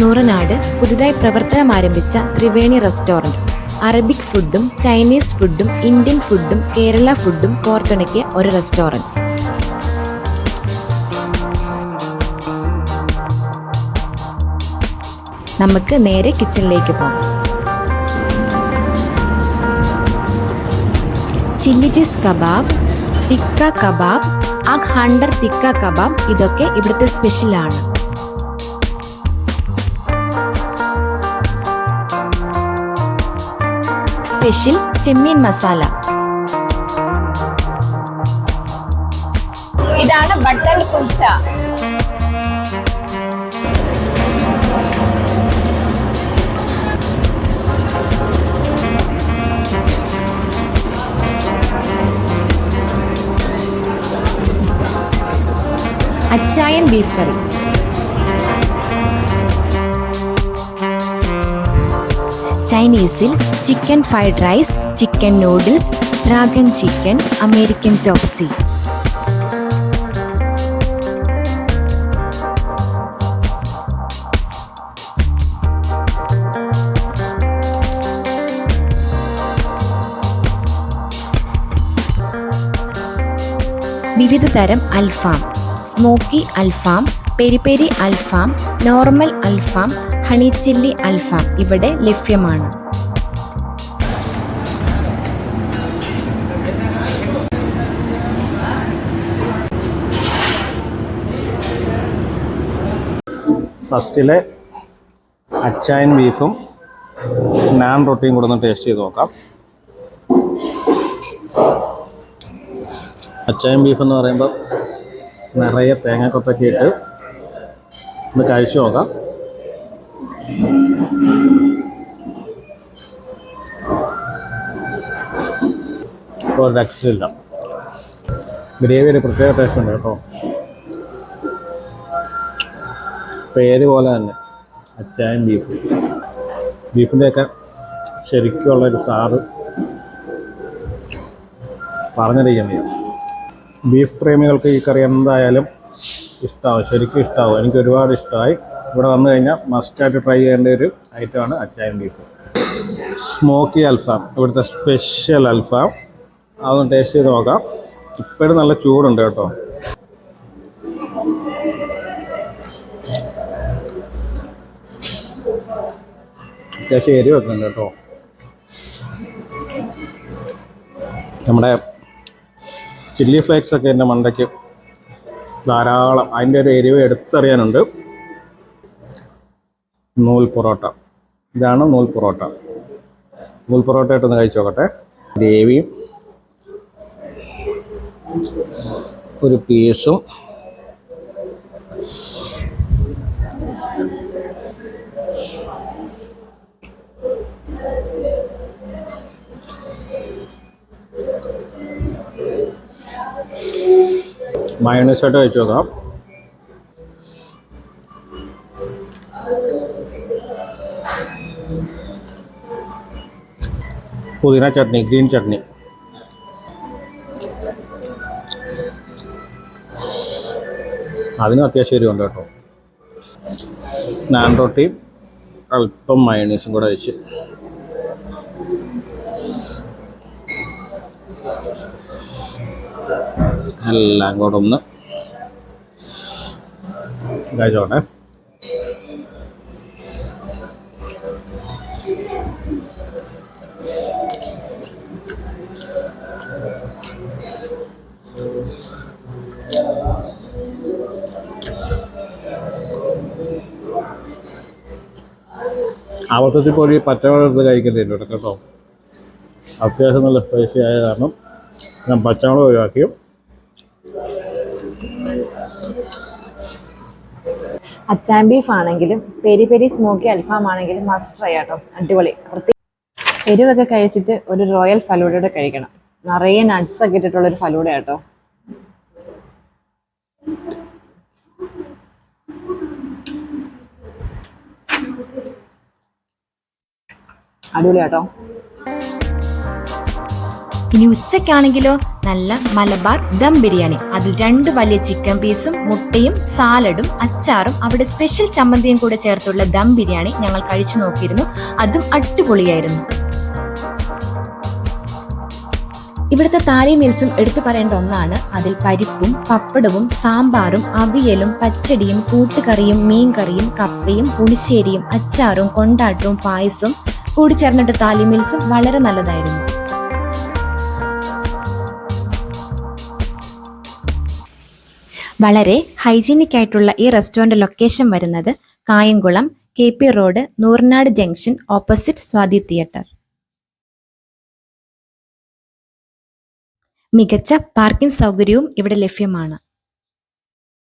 നൂറനാട് പുതുതായി പ്രവർത്തനം ആരംഭിച്ച ത്രിവേണി റെസ്റ്റോറന്റ്. അറബിക് ഫുഡും ചൈനീസ് ഫുഡും ഇന്ത്യൻ ഫുഡും കേരള ഫുഡും കോർത്തിണക്കിയ ഒരു റെസ്റ്റോറന്റ്. നമുക്ക് നേരെ കിച്ചണിലേക്ക് പോകാം. Chilli cheese kebab tikka kebab ആ ഹണ്ടർ തിക്ക കബാബ് ഇതൊക്കെ ഇവിടുത്തെ സ്പെഷ്യലാണ് സ്പെഷ്യൽ ചെമ്മീൻ മസാല. ഇതാണ് butter kulcha. Achayan beef curry. ചൈനീസിൽ chicken fried rice chicken noodles dragon chicken American chop suey. വിവിധ തരം alfaham smoky alfaham peri peri alfaham normal alfaham honey chilli alfaham ഇവിടെ ലഭ്യമാണ്. ഫസ്റ്റിലെ അച്ചായൻ ബീഫും നാൻ റൊട്ടിയും കൂടെ ഒന്ന് ടേസ്റ്റ് ചെയ്ത് നോക്കാം. അച്ചായൻ ബീഫ് എന്ന് പറയുമ്പോൾ നിറയെ തേങ്ങക്കൊത്തൊക്കെ ഇട്ട് ഒന്ന് കഴിച്ചു നോക്കാം. ഒരു രക്ഷയില്ല. ഗ്രേവി ഒരു പ്രത്യേക ടേസ്റ്റ് ഉണ്ട് കേട്ടോ. പേര് പോലെ തന്നെ. അച്ചായൻ ബീഫ് ബീഫിന്റെയൊക്കെ ശരിക്കുള്ള ഒരു സാറ് പറഞ്ഞറിയാൻ ബീഫ് പ്രേമികൾക്ക് ഈ കറി എന്തായാലും ഇഷ്ടമാവും ശരിക്കും ഇഷ്ടമാവും എനിക്ക് ഒരുപാട് ഇഷ്ടമായി. ഇവിടെ വന്നു കഴിഞ്ഞാൽ മസ്റ്റായിട്ട് ട്രൈ ചെയ്യേണ്ട ഒരു ഐറ്റമാണ് അച്ചായൻ ബീഫ് സ്മോക്കി അൽഫാം ഇവിടുത്തെ സ്പെഷ്യൽ അൽഫാം അതൊന്ന് ടേസ്റ്റ് ചെയ്ത് നോക്കാം. ഇപ്പോഴും നല്ല ചൂടുണ്ട് കേട്ടോ. അത്യാവശ്യം എരി വെക്കുന്നുണ്ട് കേട്ടോ. നമ്മുടെ ചില്ലി ഫ്ലേക്സ് ഒക്കെ എന്റെ മണ്ടയ്ക്ക് ധാരാളം. അതിന്റെ ഒരു എരിവ് എടുത്തറിയാനുണ്ട്. നൂൽ പൊറോട്ട. ഇതാണ് നൂൽ പൊറോട്ട. നൂൽ പൊറോട്ട ഇട്ടൊന്ന് കഴിച്ചു നോക്കട്ടെ. ഗ്രേവിയും ഒരു പീസും മയോണൈസായിട്ട് കഴിച്ചു നോക്കാം. പുതിന ചട്നി ഗ്രീൻ ചട്നി അതിനും അത്യാവശ്യം എരിവുണ്ട് കേട്ടോ. നാൻ റൊട്ടിയും അല്പം മയണീസും കൂടെ വെച്ച് എല്ലാം കൂടെ ഒന്ന് കഴിച്ചോട്ടെ അബദ്ധത്തിൽ പോയി എടുത്ത് കഴിക്കേണ്ടി വരും കേട്ടോ. അത്യാവശ്യം നല്ല സ്പൈസി ആയ കാരണം ഞാൻ പച്ചമുളക് ഒഴിവാക്കി. അച്ചാം ബീഫ് ആണെങ്കിലും പെരി പെരി സ്മോക്കി അൽഫാം ആണെങ്കിലും മസ്റ്റ് ട്രൈ ആട്ടോ. അടിപൊളി. എരിവൊക്കെ കഴിച്ചിട്ട് ഒരു റോയൽ ഫലൂഡയുടെ കഴിക്കണം. നിറയെ നട്ട്സ് ഒക്കെ ഇട്ടിട്ടുള്ള ഒരു ഫലൂഡ കേട്ടോ അടിപൊളി കേട്ടോ ഇനി ഉച്ചക്കാണെങ്കിലോ നല്ല മലബാർ ദം ബിരിയാണി. അതിൽ രണ്ട് വലിയ ചിക്കൻ പീസും മുട്ടയും സാലഡും അച്ചാറും അവിടെ സ്പെഷ്യൽ ചമ്മന്തിയും കൂടെ ചേർത്തുള്ള ദം ബിരിയാണി ഞങ്ങൾ കഴിച്ചു നോക്കിയിരുന്നു. അതും അടിപൊളിയായിരുന്നു. ഇവിടുത്തെ താലി മീൽസും എടുത്തു പറയേണ്ട ഒന്നാണ്. അതിൽ പരിപ്പും പപ്പടവും സാമ്പാറും അവിയലും പച്ചടിയും കൂട്ടുകറിയും മീൻകറിയും കപ്പയും പുളിശ്ശേരിയും അച്ചാറും കൊണ്ടാട്ടവും പായസവും കൂടി ചേർന്നിട്ട് താലി മീൽസും വളരെ നല്ലതായിരുന്നു. വളരെ ഹൈജീനിക് ആയിട്ടുള്ള ഈ റെസ്റ്റോറന്റ് ലൊക്കേഷൻ വരുന്നത് Kayamkulam K P road Nooranad junction opposite Swathi theatre. മികച്ച പാർക്കിംഗ് സൗകര്യവും ഇവിടെ ലഭ്യമാണ്.